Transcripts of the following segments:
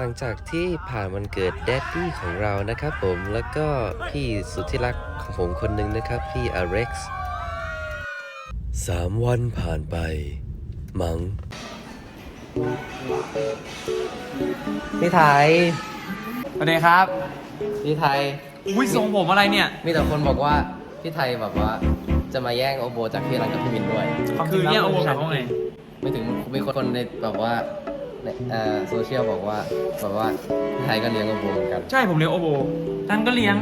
หลังจากที่ผ่านวันเกิดแดดดี้ของเรานะครับผมแล้วก็พี่สุดที่รักของผมคนหนึ่งนะครับพี่อเร็กซ์สามวันผ่านไป มัง้งพี่ไทยสวัสดีครับ พี่ไทย อุ้ยทรงผมอะไรเนี่ย มีแต่คนบอกว่าพี่ไทยแบบว่า จะมาแย่งโอโบจากพี่รันกับพี่มินด้วย คือเนี่ยโอ้โหแบบว่าไงไม่ถึงมีคนในแบบว่าในเอ่อ โซเชียลบอกว่าแบบว่าพี่ไทยก็เลี้ยงโอโบเหมือนกันใช่ผมเลี้ยงโอโบท่านก็เลี้ยง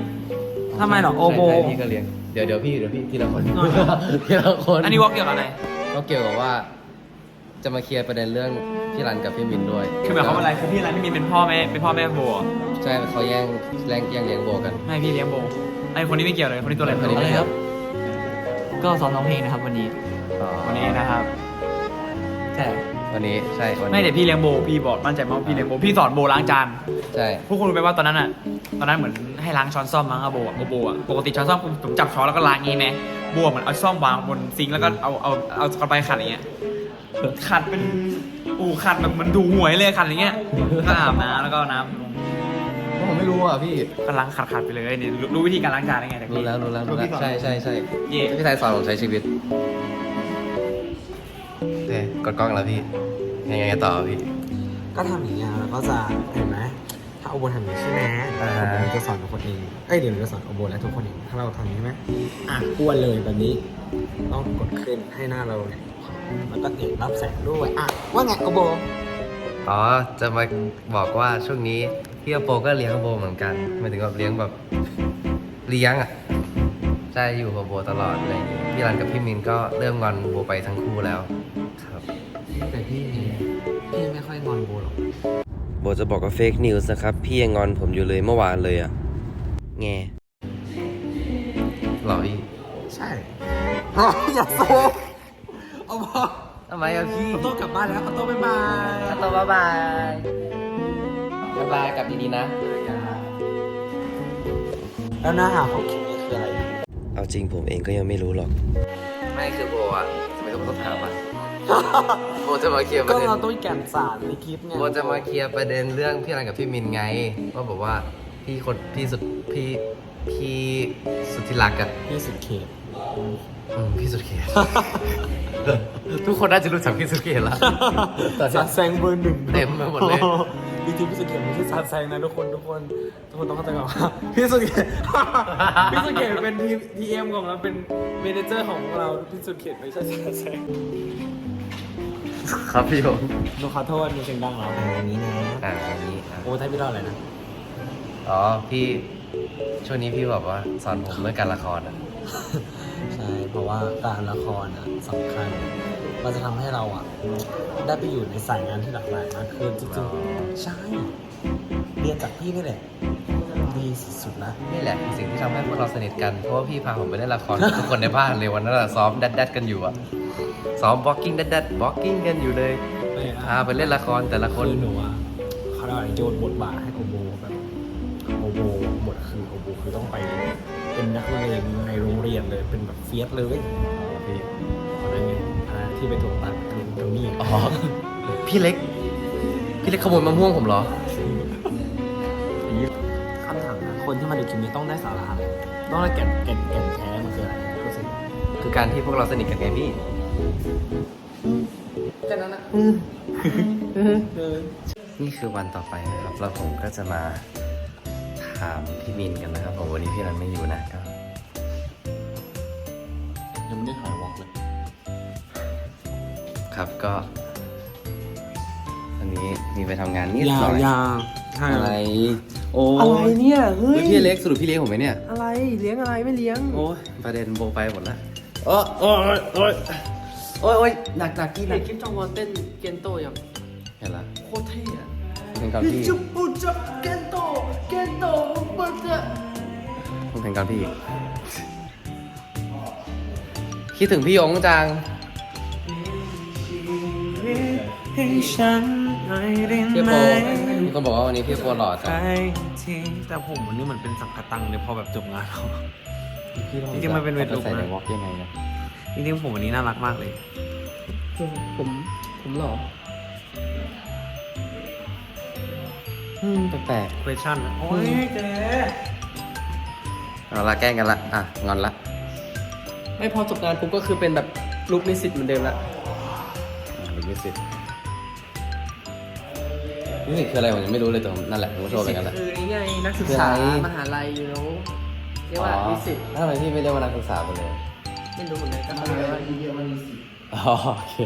ทำไมหรอโอโบ ใช่ใช่พี่ก็เลี้ยงเดี๋ยวเดี๋ยวพี่เดี๋ยวพี่ทีละคนอ๋อ ทีละคนอันนี้วอล์กเกี่ยวกับอะไร ก็เกี่ยวกับว่า จะมาเคลียร์ประเด็นเรื่องพี่รันกับพี่มินด้วยคือหมายความว่าอะไรคือพี่อะไรพี่มินเป็นพ่อแม่เป็นพ่อแม่โบเหรอใช่เขาแย่งแย่งแย่งเลี้ยงโบกัน ไม่พี่เลี้ยงโบไอคนนี้ไม่เกี่ยวเลยคนนี้ตัวอะไรคนนี้ไม่เกี่ยวก็ซ้อมร้องเพลงนะครับวันนี้อ๋อวันนี้นะครับใช่ วันนี้ใช่วันไม่นี้แต่พี่เลี้ยงโบพี่บอกมั่นใจมากว่าพี่เลี้ยงโบพี่สอนโบล้างจานใช่พวกคุณรู้ไหมว่าตอนนั้นอะตอนนั้นเหมือนให้ล้างช้อนซ่อมมั้งอะโบอะโบอะปกติช้อนซ่อมผมผมจับช้อนแล้วก็ล้างงี้ไหมโบอะเหมือนเอาซ่อมวางบนซิงค์แล้วก็เอาเอาเอากระไปขัดอย่างเงี้ยขัดเป็นอูขัดแบบมันดูหวยเลยขัดอย่างเงี้ยก็อาบน้ำแล้วก็เอาน้ำลงผมไม่รู้อะพี่ก็ล้างขัดขัดไปเลยเนี่ยรู้รู้วิธีการล้างจานได้ไงแต่รู้พี่ แล้วรู้แล้วรู้แล้วใช่ใช่ใช่เย่ พี่ไทยสอนผมใช้ชีวิตโอเคกดกล้องแล้วพี่ ยังไงต่อพี่ ก็ทำอย่างเงี้ยแล้วก็จะเห็นไหมถ้าโอโบทำอย่างนี้ใช่ไหมอ่า โอโบจะสอนทุกคนเองเอ้ยเดี๋ยวเราจะสอนโอโบและทุกคนเองถ้าเราทำอย่างนี้ใช่ไหมอะอ้วนเลยแบบนี้ต้องกดขึ้นให้หน้าเราเนี่ยมันก็เห็นรับแสงด้วยอะว่าไงโอโบอ๋อ จะมาบอกว่าช่วงนี้พี่อโปก็เลี้ยงโบเหมือนกันหมายถึงแบบเลี้ยงแบบเลี้ยงอะใช่อยู่กับโบตลอดอะไรอย่างงี้พี่รันกับพี่มินก็เริ่มงอนโบไปทั้งคู่แล้วครับ แต่พี่พี่ไม่ค่อยงอนโบหรอกโบจะบอกว่าเฟกนิวส์นะครับ พี่ยังงอนผมอยู่เลยเมื่อวานเลยอะแงหรอพี่ใช่อ๋ออย่าโซโอโบทำไมอะพี่ออโต้กลับบ้านแล้วออโต้บ๊ายบายฮัลโหลบ๊ายบายบ๊ายบายกลับดีๆนะ แล้วเนื้อหาของคลิปนี้คืออะไร เอาจริงผมเองก็ยังไม่รู้หรอก ไม่คือโบอะทำไมต้องถามอะ โบจะมาเคลียร์ปก็ระเด็นเราต้องแก่นสารในคลิปไงโบจะมาเคลียร์ประเด็นเรื่องพี่รันกับพี่มินไงว่าบอกว่าพี่คนพี่สุดพี่พี่สุดที่รักอะพี่สุดเขตอืมพี่สุดเขต ทุกคนน่าจะรู้จักพี่สุดเขตแล้ว แต่ซัดแซงเบอร์หนึ่งเต็มไปหมดเลย จริงๆพี่สุดเขตไม่ใช่ซัดแซงนะทุกคนทุกคนทุกคนต้องเข้าใจก่อนว่าพี่สุดเขต พี่สุดเขตเป็นทีเอ็มของเราเป็นเมเนเจอร์ของเราพี่สุดเขตไม่ใช่ซัดแซง ครับพี่ผมหนูขอโทษมีเสียงดังเหรออย่างนี้นะอ่าอันนี้อะโอ้ไทยพี่เล่าอะไรนะอ๋อพี่ช่วงนี้พี่แบบว่าสอนผมเรื่องการละครอะใช่เพราะว่าการละครอะสำคัญมันจะทำให้เราอะ ได้ไปอยู่ในสายงานที่หลากหลายมากขึ้นจริงๆใช่เรียนจากพี่นี่แหละดีสุดๆนะ นี่แหละคือสิ่งที่ทำให้พวกเราสนิทกันเพราะว่าพี่พาผมไปเล่นละครกับทุกคนในบ้านเลยวันนั้นอะซ้อมดัดดัดๆกันอยู่อะ ซ้อมบล็อกกิ้งดัดดัดบล็อกกิ้งกันอยู่เลยพาไปเล่นละครแต่ละคนคือหนูอะเขาเรียกว่าอะไรโยนบทบาทให้โอโบแบบโอโบบทคือโอโบคือต้องไป เป็นนักเรียนในโรงเรียนเลยเป็นแบบเฟียสเลยพี่คนนั้นไงอันนั้นที่ไปถูกตัดคือตรงนี้อ๋อพี่เล็ก พี่เล็กขโมยมะม่วงผมเหรอ คำถามนะคนที่มาดูคลิปนี้ต้องได้สาระอะไรต้องได้แก่นแก่นแก่นแท้มันคืออะไรพูดสิคือการที่พวกเราสนิทกันไงพี่ แค่นั้นนะนี่คือวันต่อไปนะครับ แล้วผมก็จะมาถามพี่มินกันนะครับผมวันนี้พี่รันไม่อยู่นะก็ยังไม่ได้ถ่ายวอล์กเลย ครับก็วันนี้มีไปทำงานนิดยาหน่วอยยาวใช่อะไร โอ้อะไรเนี่ยเฮ้เฮ้ยยพี่เล็กสรุปพี่เลี้ยงผมไหมเนี่ย อะไรเลี้ยงอะไรไม่เลี้ยง โอ้ยประเด็นโบไปหมดละโอ้โอ้ยโอ้ย โอ้ยโอ้ยหนักหนักที่หนัเห็กนคลิปจองวอนเต้นเกนโตยังเห็นละโคตรเท่อะผมเห็นก่อนพี่จุบปุจับเกนโตเกนโตปุจับผมเห็นก่อนพี่ คิดถึงพี่ยงจัง ให้ฉันหน่อยได้พี่ไหโปมมีคนบอกว่าวันนี้พี่โปหล่อจังไปทีแต่ผมวันนี้เหมือนเป็นสังกะตังเลยพอแบบจบงานแล้วพี่ต้องจริงๆมันเป็นเวทลุกนะ ใส่ในวอล์กยังไงนะ จริงๆผมวันนี้น่ารักมากเลย ผมผมหล่ออืมแปลก question โอ้ยเจ๊ๆเอาละแกล้งกันละอะงอนละไม่พอจบงานปุ๊บก็คือเป็นแบบลุกนิสิตเหมือนเดิมละลิขสิทธิ์นี่สิทธิ์คืออะไรผมยังไม่รู้เลยแต่ผมนั่นแหละผมก็โชว์ไปกันแหละ คือนี่ไงนักศึกษาคืออะไร มหาลัยอยู่แล้วเรียกว่านิสิตแล้วทำไมพี่ไม่เรียกว่านักศึกษาไปเลย ไม่รู้เหมือนกันก็เขาเรียกว่าอ๋อโอเค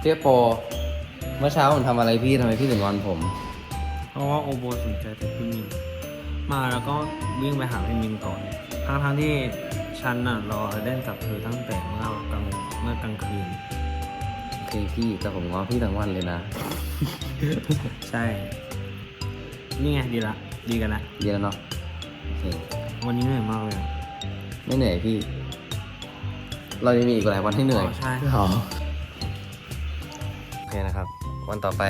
เจ๊โป เมื่อเช้าผมทำอะไรพี่ทำไมพี่ถึงงอนผม เพราะว่าโอโบสนใจแต่พี่มิน มาแล้วก็วิ่งไปหาพี่มินก่อนทั้งทั้งๆที่ฉันน่ะรอเล่นกับเธอตั้งแต่เมื่อกลางเมื่อกลางคืน โอเคพี่แต่ผมง้อพี่ทั้งวันเลยนะใช่ นี่ไงดีละ ดีกันละดีแล้วเนาะโอเควันนี้เหนื่อยมากเลยอะไม่เหนื่อยพี่ เรายังมีอีกหลายวันที่เหนื่อยอ๋อใช่อ๋อโอเคนะครับ วันต่อไป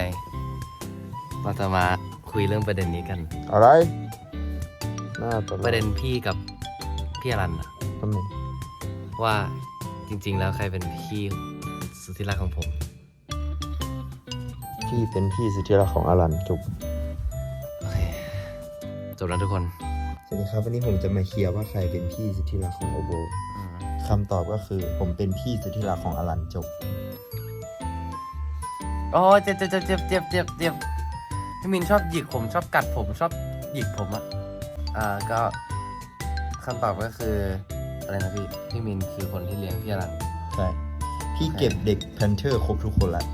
เราจะมาคุยเรื่องประเด็นนี้กัน อะไรหน้าตลกประเด็นพี่กับพี่อรันอะทำไมว่าจริง ๆ แล้วใครเป็นพี่สุดที่รักของผม พี่เป็นพี่สุดที่รักของอลันจบโอเค จบแล้วทุกคน สวัสดีครับวันนี้ผมจะมาเคลียร์ว่าใครเป็นพี่สุดที่รักของโอโบ คำตอบก็คือ ผมเป็นพี่สุดที่รักของอลันจบ โอ้เจ็บเจ็บเจ็บเจ็บเจ็บเจ็บเจ็บพี่มินชอบหยิกผมชอบกัดผมชอบหยิกผมอะอ่าก็คำตอบก็คืออะไรนะพี่พี่มินคือคนที่เลี้ยงพี่อรันใช่ พี่เก็บเด็กแพนเทอร์ครบทุกคนละ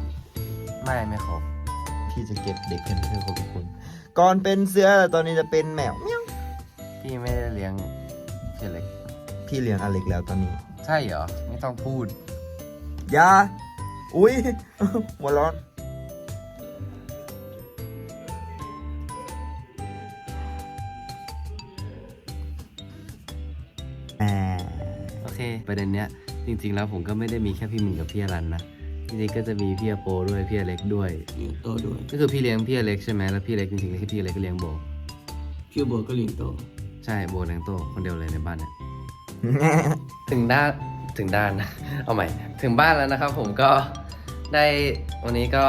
ไม่ไม่ครบพี่จะเก็บเด็กแพนเทอร์ครบทุกคน ก่อนเป็นเสือแต่ตอนนี้จะเป็นแมวเมียวพี่ไม่ได้เลี้ยงพี่เล็ก พี่เลี้ยงอเล็กแล้วตอนนี้ใช่เหรอ ไม่ต้องพูด อยาอุ้ย หัวร้อนอ่าโอเค ประเด็นเนี้ย จริง ๆ แล้วผมก็ไม่ได้มีแค่พี่มินกับพี่อรันนะ จริงๆก็จะมีพี่อโปด้วย พี่อเล็กด้วยโตด้วยก็คือพี่เลี้ยงพี่อเล็กใช่ไหมแล้วพี่อเล็กจริงๆแล้วพี่อเล็กก็เลี้ยงโบ ชื่อโบก็เลี้ยงโต ใช่โบเลี้ยงโตคนเดียวเลยในบ้านเนี่ย ถึงด้านถึงด้านนะเอาใหม่ ถึงบ้านแล้วนะครับ ผมก็ได้วันนี้ก็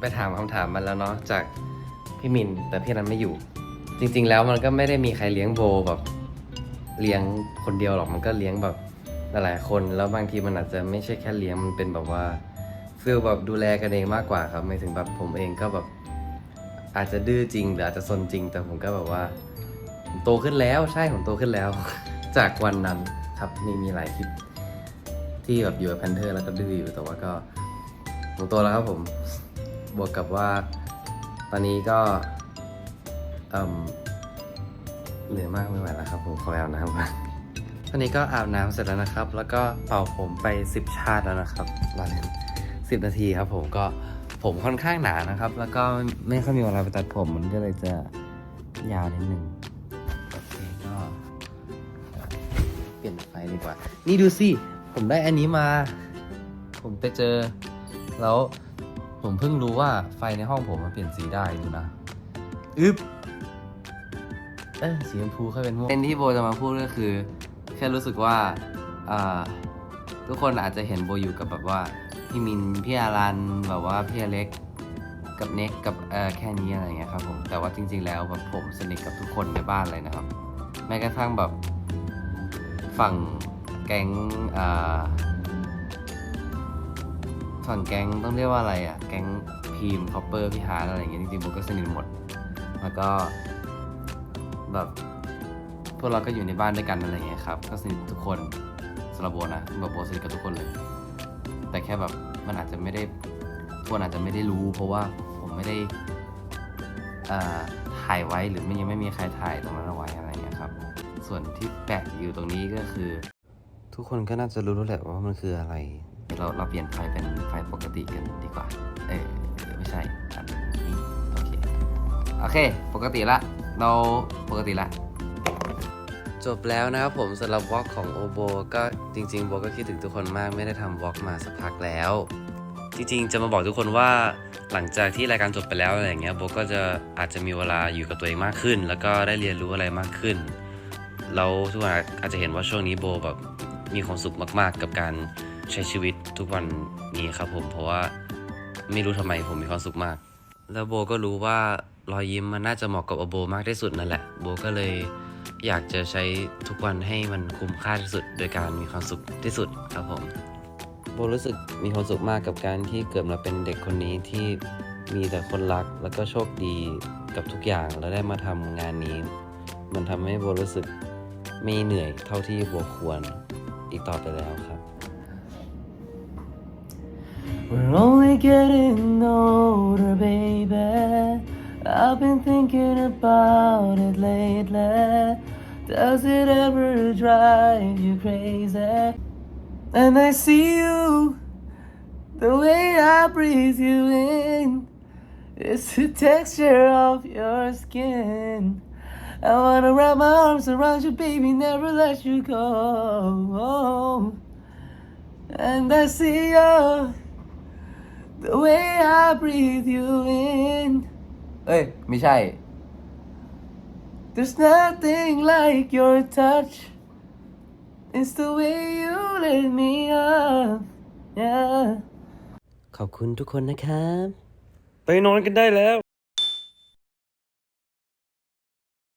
ไปถามคำถามมันแล้วเนาะจากพี่มินแต่พี่นั้นไม่อยู่ จริง ๆ แล้วมันก็ไม่ได้มีใครเลี้ยงโบแบบเลี้ยงคนเดียวหรอกมันก็เลี้ยงแบบหลายๆคน แล้วบางทีมันอาจจะไม่ใช่แค่เลี้ยงมันเป็นแบบว่าฟีลแบบดูแลกันเองมากกว่าครับไม่ถึงแบบผมเองก็แบบอาจจะดื้อจริงหรืออาจจะซนจริง แต่ผมก็แบบว่าผมโตขึ้นแล้วใช่ผมโตขึ้นแล้ว จากวันนั้นครับมีมีหลายคลิปที่แบบอยู่กับแพนเทอร์แล้วก็ดื้ออยู่แต่ว่าก็ผมโตแล้วครับผม บวกกับว่า ตอนนี้ก็เอ่มเหนื่อยมากไม่ไหวแล้วครับผมขอไปอาบน้ำก่อนตอนนี้ก็อาบน้ำเสร็จแล้วนะครับ แล้วก็เป่าผมไปสิบชาติแล้วนะครับรอเล่นสิบนาทีครับผมก็ผมค่อนข้างหนานะครับ แล้วก็ไม่ค่อยมีเวลาไปตัดผมมันก็เลยจะยาวนิดนึง ดีกว่า นี่ดูสิ ผมได้อันนี้มา ผมไปเจอ แล้วผมเพิ่งรู้ว่าไฟในห้องผมมันเปลี่ยนสีได้ดูนะอึ๊บเออสีชมพูค่อยเป็นม่วงเป็นที่โบจะมาพูดก็คือ แค่รู้สึกว่าอ่าทุกคนอาจจะเห็นโบอยู่กับแบบว่า พี่มิน พี่อารันแบบว่าพี่อเล็กกับเน็กกับเออแค่นี้อะไรเงี้ยครับผมแต่ว่าจริง ๆ แล้วแบบผมสนิทกับทุกคนในบ้านเลยนะครับ แม้กระทั่งแบบฝั่ง แก๊งอ่าฝั่งแก๊งต้องเรียกว่าอะไรอะ แก๊งพีมคอปเปอร์พี่ฮาร์ดอะไรอย่างเงี้ยจริงๆผมก็สนิทหมด แล้วก็แบบพวกเราก็อยู่ในบ้านด้วยกันอะไรอย่างเงี้ยครับ ก็สนิททุกคนสำหรับโบนะแบบโบสนิทกับทุกคนเลย แต่แค่แบบมันอาจจะไม่ได้ทุกคนอาจจะไม่ได้รู้ เพราะว่าผมไม่ได้ถ่ายไว้หรือไม่ยังไม่มีใครถ่ายตรงนั้นเอาไว้อะไรเงี้ยครับ ส่วนที่แปะอยู่ตรงนี้ก็คือ ทุกคนก็น่าจะรู้แล้วแหละว่ามันคืออะไร เราเราเปลี่ยนไฟเป็นไฟปกติกันดีกว่า เออไม่ใช่อันนี้โอเค โอเค ปกติละ เราปกติละ จบแล้วนะครับผมสำหรับวอล์กของโอโบก็จริงๆโบก็คิดถึงทุกคนมากไม่ได้ทำวอล์กมาสักพักแล้ว จริงๆ จะมาบอกทุกคนว่าหลังจากที่รายการจบไปแล้วอะไรอย่างเงี้ยโบก็จะอาจจะมีเวลาอยู่กับตัวเองมากขึ้น แล้วก็ได้เรียนรู้อะไรมากขึ้นแล้วทุกคนอาจจะเห็นว่าช่วงนี้โบแบบ มีความสุขมาก ๆ กับการใช้ชีวิตทุกวันนี้ครับผมเพราะว่าไม่รู้ทำไมผมมีความสุขมาก แล้วโบก็รู้ว่ารอยยิ้มมันน่าจะเหมาะกับอโบมากที่สุดนั่นแหละ โบก็เลยอยากจะใช้ทุกวันให้มันคุ้มค่าที่สุด โดยการมีความสุขที่สุดครับผมโบรู้สึกมีความสุขมากกับการที่เกิดมาเป็นเด็กคนนี้ที่มีแต่คนรักแล้วก็โชคดีกับทุกอย่างแล้วได้มาทำงานนี้ มันทำให้โบรู้สึกไม่เหนื่อยเท่าที่โบควร อีกต่อไปแล้วครับ We're only getting older, baby. I've been thinking about it lately. Does it ever drive you crazy? And I see you, the way I breathe you in. It's the texture of your skin. I wanna wrap my arms around you, baby, never let you go. And I see you. The way I breathe you in เอ้ย ไม่ใช่ There's nothing like your touch It's the way you let me up Yeah ขอบคุณทุกคนนะครับ ไปนอนกันได้แล้ว